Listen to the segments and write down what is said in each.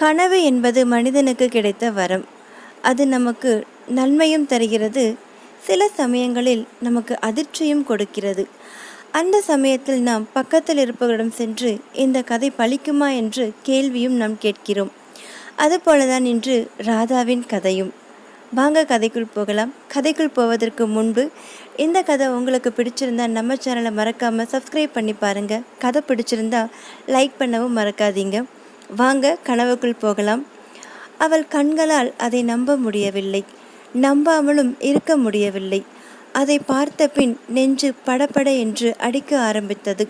கனவு என்பது மனிதனுக்கு கிடைத்த வரம். அது நமக்கு நன்மையும் தருகிறது. சில சமயங்களில் நமக்கு அதிர்ச்சியும் கொடுக்கிறது. அந்த சமயத்தில் நாம் பக்கத்தில் இருப்பவரிடம் சென்று இந்த கதை பழிக்குமா என்று கேள்வியும் நாம் கேட்கிறோம். அதுபோலதான் இன்று ராதாவின் கதையும். வாங்க கதைக்குள் போகலாம். கதைக்குள் போவதற்கு முன்பு இந்த கதை உங்களுக்கு பிடிச்சிருந்தா நம்ம சேனலை மறக்காமல் சப்ஸ்கிரைப் பண்ணி பாருங்கள் கதை பிடிச்சிருந்தா லைக் பண்ணவும் மறக்காதீங்க. வாங்க கனவுக்குள் போகலாம். அவள் கண்களால் அதை நம்ப முடியவில்லை. நம்பாமலும் இருக்க முடியவில்லை. அதை பார்த்த பின் நெஞ்சு படபட என்று அடிக்க ஆரம்பித்தது.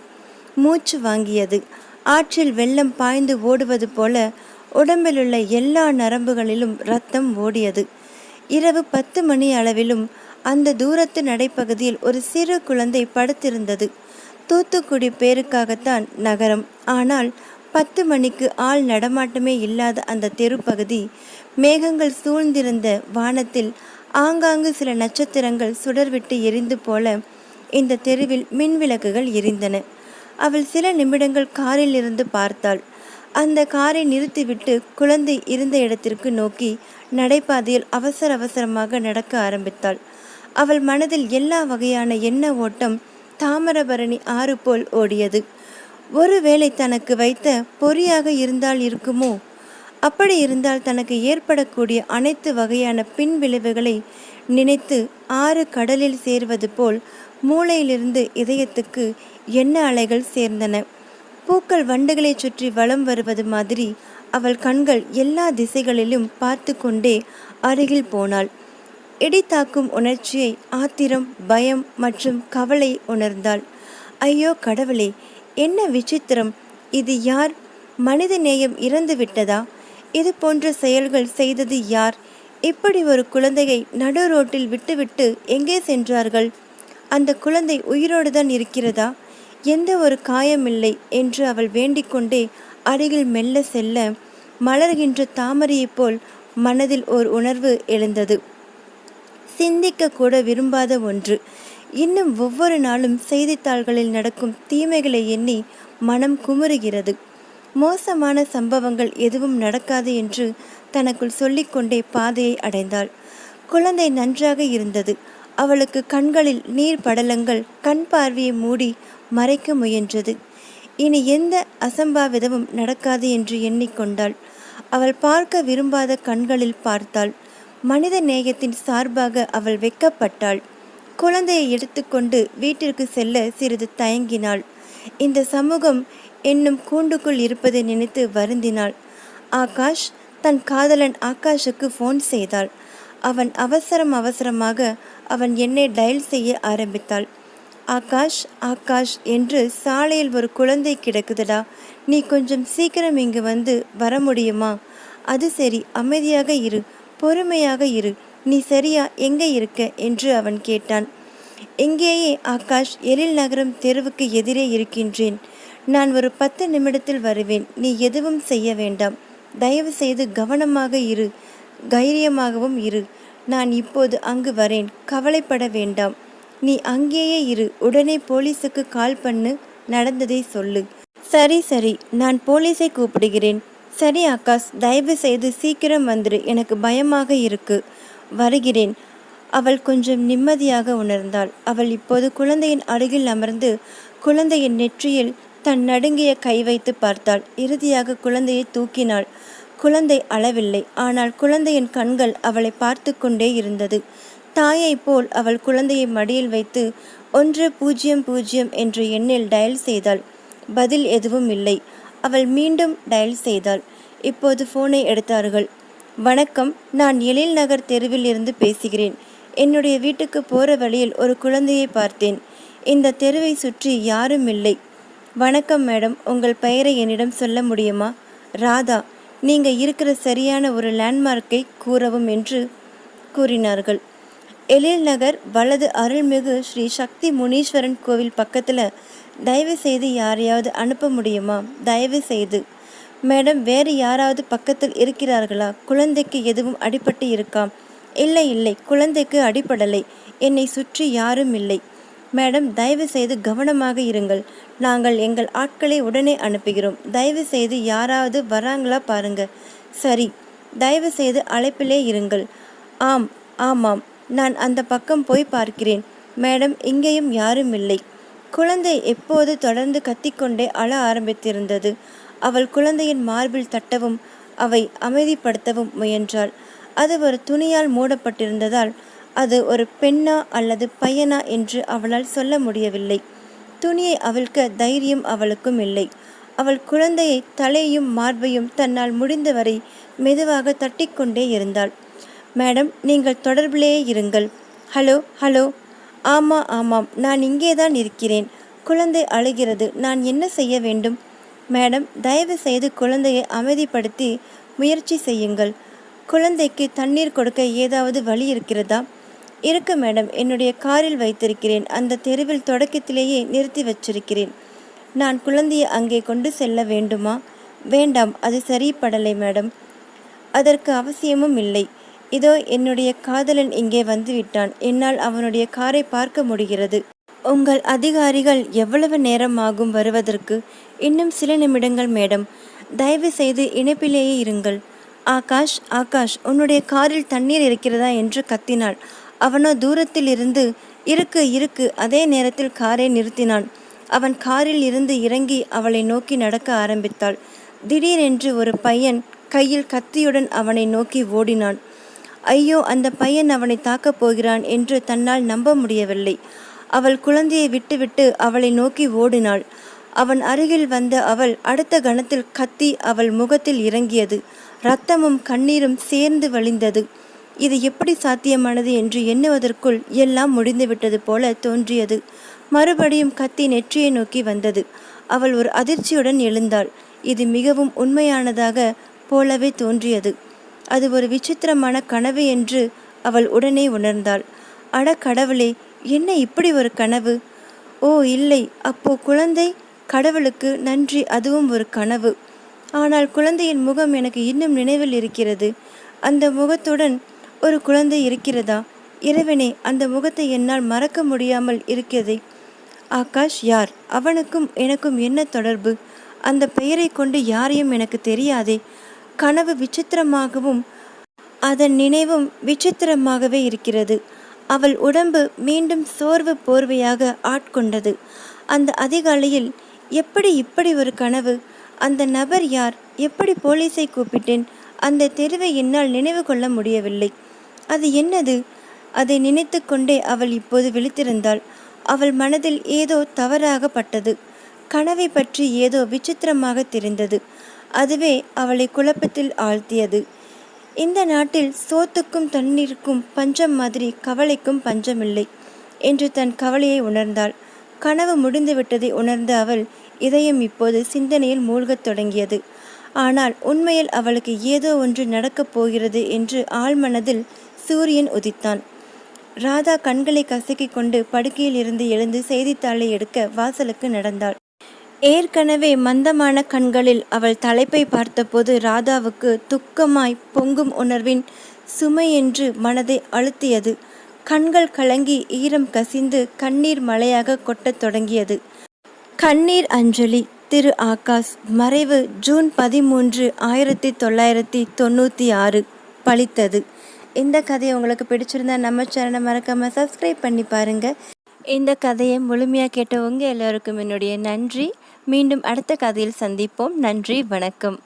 மூச்சு வாங்கியது. ஆற்றில் வெள்ளம் பாய்ந்து ஓடுவது போல உடம்பிலுள்ள எல்லா நரம்புகளிலும் ரத்தம் ஓடியது. இரவு பத்து மணி அளவிலும் அந்த தூரத்து நடைப்பகுதியில் ஒரு சிறு குழந்தை படுத்திருந்தது. தூத்துக்குடி பேருக்காகத்தான் நகரம். ஆனால் பத்து மணிக்கு ஆள் நடமாட்டமே இல்லாத அந்த தெருப்பகுதி மேகங்கள் சூழ்ந்திருந்த வானத்தில் ஆங்காங்கு சில நட்சத்திரங்கள் சுடர்விட்டு எரிந்து போல இந்த தெருவில் மின் விளக்குகள் எரிந்தன. அவள் சில நிமிடங்கள் காரில் இருந்து பார்த்தாள். அந்த காரை நிறுத்திவிட்டு குழந்தை இருந்த இடத்திற்கு நோக்கி நடைபாதையில் அவசர அவசரமாக நடக்க ஆரம்பித்தாள். அவள் மனதில் எல்லா வகையான எண்ண ஓட்டம் தாமிரபரணி ஆறு போல் ஓடியது. ஒருவேளை தனக்கு வைத்த பொறியாக இருந்தால் இருக்குமோ? அப்படி இருந்தால் தனக்கு ஏற்படக்கூடிய அனைத்து வகையான பின் விளைவுகளை நினைத்து ஆறு கடலில் சேர்வது போல் மூளையிலிருந்து இதயத்துக்கு எண்ண அலைகள் சேர்ந்தன. பூக்கள் வண்டுகளை சுற்றி வலம் வருவது மாதிரி அவள் கண்கள் எல்லா திசைகளிலும் பார்த்து கொண்டே அருகில் போனாள். இடி தாக்கும் உணர்ச்சியை ஆத்திரம் பயம் மற்றும் கவலை உணர்ந்தாள். ஐயோ கடவுளே என்ன விசித்திரம்! இது யார்? மனித நேயம் இறந்து விட்டதா? இது போன்ற செயல்கள் செய்தது யார்? இப்படி ஒரு குழந்தையை நடு ரோட்டில் விட்டுவிட்டு எங்கே சென்றார்கள்? அந்த குழந்தை உயிரோடு தான் இருக்கிறதா? எந்த ஒரு காயமில்லை என்று அவள் வேண்டிக்கொண்டே அருகில் மெல்ல செல்ல மலர்கின்ற தாமரையைப் போல் மனதில் ஓர் உணர்வு எழுந்தது. சிந்திக்க கூட விரும்பாத ஒன்று. இன்னும் ஒவ்வொரு நாளும் செய்தித்தாள்களில் நடக்கும் தீமைகளை எண்ணி மனம் குமுறுகிறது. மோசமான சம்பவங்கள் எதுவும் நடக்காது என்று தனக்குள் சொல்லிக்கொண்டே பாதையை அடைந்தாள். குழந்தை நன்றாக இருந்தது. அவளுக்கு கண்களில் நீர் படலங்கள் கண் பார்வையை மூடி மறைக்க முயன்றது. இனி எந்த அசம்பாவிதமும் நடக்காது என்று எண்ணிக்கொண்டாள். அவள் பார்க்க விரும்பாத கண்களில் பார்த்தாள். மனித நேயத்தின் சார்பாக அவள் வெக்கப்பட்டாள். குழந்தையை எடுத்துக்கொண்டு வீட்டிற்கு செல்ல சிறிது தயங்கினாள். இந்த சமூகம் என்னும் கூண்டுக்குள் இருப்பதை நினைத்து வருந்தினாள். ஆகாஷ் தன் காதலன் ஆகாஷுக்கு ஃபோன் செய்தாள். அவன் அவசரம் அவசரமாக அவன் என்னை டயல் செய்ய ஆரம்பித்தாள். ஆகாஷ் ஆகாஷ் என்று சாலையில் ஒரு குழந்தை கிடக்குதுடா. நீ கொஞ்சம் சீக்கிரம் இங்கு வந்து வர முடியுமா? அது சரி அமைதியாக இரு பொறுமையாக இரு. நீ சரியா எங்கே இருக்க? என்று அவன் கேட்டான். எங்கேயே ஆகாஷ் எழில் நகரம் தெருவுக்கு எதிரே இருக்கின்றேன். நான் ஒரு பத்து நிமிடத்தில் வருவேன். நீ எதுவும் செய்ய வேண்டாம். தயவு செய்து கவனமாக இரு. தைரியமாகவும் இரு. நான் இப்போது அங்கு வரேன். கவலைப்பட வேண்டாம். நீ அங்கேயே இரு. உடனே போலீஸுக்கு கால் பண்ணு. நடந்ததை சொல்லு. சரி சரி. நான் போலீஸை கூப்பிடுகிறேன். சரி ஆகாஷ். தயவு செய்து சீக்கிரம் வந்துரு. எனக்கு பயமாக இருக்கு. வருகிறேன். அவள் கொஞ்சம் நிம்மதியாக உணர்ந்தாள். அவள் இப்போது குழந்தையின் அருகில் அமர்ந்து குழந்தையின் நெற்றியில் தன் நடுங்கிய கை வைத்து பார்த்தாள். இறுதியாக குழந்தையை தூக்கினாள். குழந்தை அளவில்லை. ஆனால் குழந்தையின் கண்கள் அவளை பார்த்து கொண்டே இருந்தது. தாயை போல் அவள் குழந்தையை மடியில் வைத்து ஒன்று பூஜ்ஜியம் பூஜ்ஜியம் என்ற எண்ணில் டயல் செய்தாள். பதில் எதுவும் இல்லை. அவள் மீண்டும் டயல் செய்தாள். இப்போது ஃபோனை எடுத்தார்கள். வணக்கம். நான் எழில் நகர் தெருவில் இருந்து பேசுகிறேன். என்னுடைய வீட்டுக்கு போகிற வழியில் ஒரு குழந்தையை பார்த்தேன். இந்த தெருவை சுற்றி யாரும் இல்லை. வணக்கம் மேடம். உங்கள் பெயரை என்னிடம் சொல்ல முடியுமா? ராதா நீங்கள் இருக்கிற சரியான ஒரு லேண்ட்மார்க்கை கூறவும் என்று கூறினார்கள். எழில் நகர் வலது அருள்மிகு ஸ்ரீ சக்தி முனீஸ்வரன் கோவில் பக்கத்தில் தயவு செய்து யாரையாவது அனுப்ப முடியுமா? தயவு செய்து மேடம் வேறு யாராவது பக்கத்தில் இருக்கிறார்களா? குழந்தைக்கு எதுவும் அடிபட்டு இருக்காம் இல்லை இல்லை குழந்தைக்கு அடிபடலை. என்னை சுற்றி யாரும் இல்லை. மேடம் தயவு செய்து கவனமாக இருங்கள். நாங்கள் எங்கள் ஆட்களை உடனே அனுப்புகிறோம். தயவு செய்து யாராவது வராங்களா பாருங்க. சரி தயவு செய்து அழைப்பிலே இருங்கள். ஆம் ஆமாம் நான் அந்த பக்கம் போய் பார்க்கிறேன். மேடம் இங்கேயும் யாரும் இல்லை. குழந்தை எப்போது தொடர்ந்து கத்திக்கொண்டே அழ ஆரம்பித்திருந்தது. அவள் குழந்தையின் மார்பில் தட்டவும் அவை அமைதிப்படுத்தவும் முயன்றாள். அது ஒரு துணியால் மூடப்பட்டிருந்ததால் அது ஒரு பெண்ணா அல்லது பையனா என்று அவளால் சொல்ல முடியவில்லை. துணியை அவிழ்க்க தைரியம் அவளுக்கும் இல்லை. அவள் குழந்தையை தலையையும் மார்பையும் தன்னால் முடிந்தவரை மெதுவாக தட்டிக்கொண்டே இருந்தாள். மேடம் நீங்கள் தொடர்பிலேயே இருங்கள். Hello hello. ஆமா ஆமாம். நான் இங்கே தான் இருக்கிறேன். குழந்தை அழுகிறது. நான் என்ன செய்ய வேண்டும்? மேடம் தயவு செய்து குழந்தையை அமைதிப்படுத்தி முயற்சி செய்யுங்கள். குழந்தைக்கு தண்ணீர் கொடுக்க ஏதாவது வழி இருக்கிறதா? இருக்கு மேடம் என்னுடைய காரில் வைத்திருக்கிறேன். அந்த தெருவில் தொடக்கத்திலேயே நிறுத்தி வச்சிருக்கிறேன். நான் குழந்தையை அங்கே கொண்டு செல்ல வேண்டுமா? வேண்டாம் அது சரிப்படலை மேடம். அதற்கு அவசியமும் இல்லை. இதோ என்னுடைய காதலன் இங்கே வந்துவிட்டான். என்னால் அவனுடைய காரை பார்க்க முடிகிறது. உங்கள் அதிகாரிகள் எவ்வளவு நேரம் ஆகும் வருவதற்கு? இன்னும் சில நிமிடங்கள் மேடம். தயவு செய்து இணைப்பிலேயே இருங்கள். ஆகாஷ் ஆகாஷ் உன்னுடைய காரில் தண்ணீர் இருக்கிறதா? என்று கத்தினாள். அவனோ தூரத்தில் இருந்து இருக்கு இருக்கு. அதே நேரத்தில் காரை நிறுத்தினான். அவன் காரில் இருந்து இறங்கி அவளை நோக்கி நடக்க ஆரம்பித்தாள். திடீரென்று ஒரு பையன் கையில் கத்தியுடன் அவனை நோக்கி ஓடினான். ஐயோ அந்த பையன் அவனை தாக்கப் போகிறான் என்று தன்னால் நம்ப முடியவில்லை. அவள் குழந்தையை விட்டுவிட்டு அவளை நோக்கி ஓடினாள். அவன் அருகில் வந்த அவள் அடுத்த கணத்தில் கத்தி அவள் முகத்தில் இறங்கியது. இரத்தமும் கண்ணீரும் சேர்ந்து வழிந்தது. இது எப்படி சாத்தியமானது என்று எண்ணுவதற்குள் எல்லாம் முடிந்துவிட்டது போல தோன்றியது. மறுபடியும் கத்தி நெற்றியை நோக்கி வந்தது. அவள் ஒரு அதிர்ச்சியுடன் எழுந்தாள். இது மிகவும் உண்மையானதாக போலவே தோன்றியது. அது ஒரு விசித்திரமான கனவு என்று அவள் உடனே உணர்ந்தாள். அட கடவுளே என்ன இப்படி ஒரு கனவு? ஓ இல்லை. அப்போ குழந்தை கடவுளுக்கு நன்றி அதுவும் ஒரு கனவு. ஆனால் குழந்தையின் முகம் எனக்கு இன்னும் நினைவில் இருக்கிறது. அந்த முகத்துடன் ஒரு குழந்தை இருக்கிறதா? இறைவனே அந்த முகத்தை என்னால் மறக்க முடியாமல் இருக்கிறதே. ஆகாஷ் யார்? அவனுக்கும் எனக்கும் என்ன தொடர்பு? அந்த பெயரை கொண்டு யாரையும் எனக்கு தெரியாதே. கனவு விசித்திரமாகவும் அதன் நினைவும் விசித்திரமாகவே இருக்கிறது. அவள் உடம்பு மீண்டும் சோர்வு போர்வையாக ஆட்கொண்டது. அந்த அதிகாலையில் எப்படி இப்படி ஒரு கனவு? அந்த நபர் யார்? எப்படி போலீஸை கூப்பிட்டேன்? அந்த தெருவை என்னால் நினைவு கொள்ள முடியவில்லை. அது என்னது? அதை நினைத்து கொண்டே அவள் இப்போது விழித்திருந்தாள். அவள் மனதில் ஏதோ தவறாகப்பட்டது. கனவை பற்றி ஏதோ விசித்திரமாக தெரிந்தது. அதுவே அவளை குழப்பத்தில் ஆழ்த்தியது. இந்த நாட்டில் சோத்துக்கும் தண்ணீருக்கும் பஞ்சம் மாதிரி கவலைக்கும் பஞ்சமில்லை என்று தன் கவலையை உணர்ந்தாள். கனவு முடிந்துவிட்டதை உணர்ந்த அவள் இதயம் இப்போது சிந்தனையில் மூழ்கத் தொடங்கியது. ஆனால் உண்மையில் அவளுக்கு ஏதோ ஒன்று நடக்கப் போகிறது என்று ஆழ்மனதில் சூரியன் உதித்தான். ராதா கண்களை கசக்கிக் கொண்டு படுக்கையில் இருந்து எழுந்து செய்தித்தாளை எடுக்க வாசலுக்கு நடந்தாள். ஏற்கனவே மந்தமான கண்களில் அவள் தலைப்பை பார்த்தபோது ராதாவுக்கு துக்கமாய் பொங்கும் உணர்வின் சுமை என்று மனதை அழுத்தியது. கண்கள் கலங்கி ஈரம் கசிந்து கண்ணீர் மழையாக கொட்டத் தொடங்கியது. கண்ணீர் அஞ்சலி திரு ஆகாஷ் மறைவு ஜூன் பதிமூன்று ஆயிரத்தி தொள்ளாயிரத்தி தொண்ணூற்றி ஆறு பழித்தது. இந்த கதையை உங்களுக்கு பிடிச்சிருந்தா நம்ம சேனலை மறக்காமல் சப்ஸ்கிரைப் பண்ணி பாருங்கள் இந்த கதையை முழுமையாக கேட்டவங்க எல்லோருக்கும் என்னுடைய நன்றி. மீண்டும் அடுத்த கதையில் சந்திப்போம். நன்றி வணக்கம்.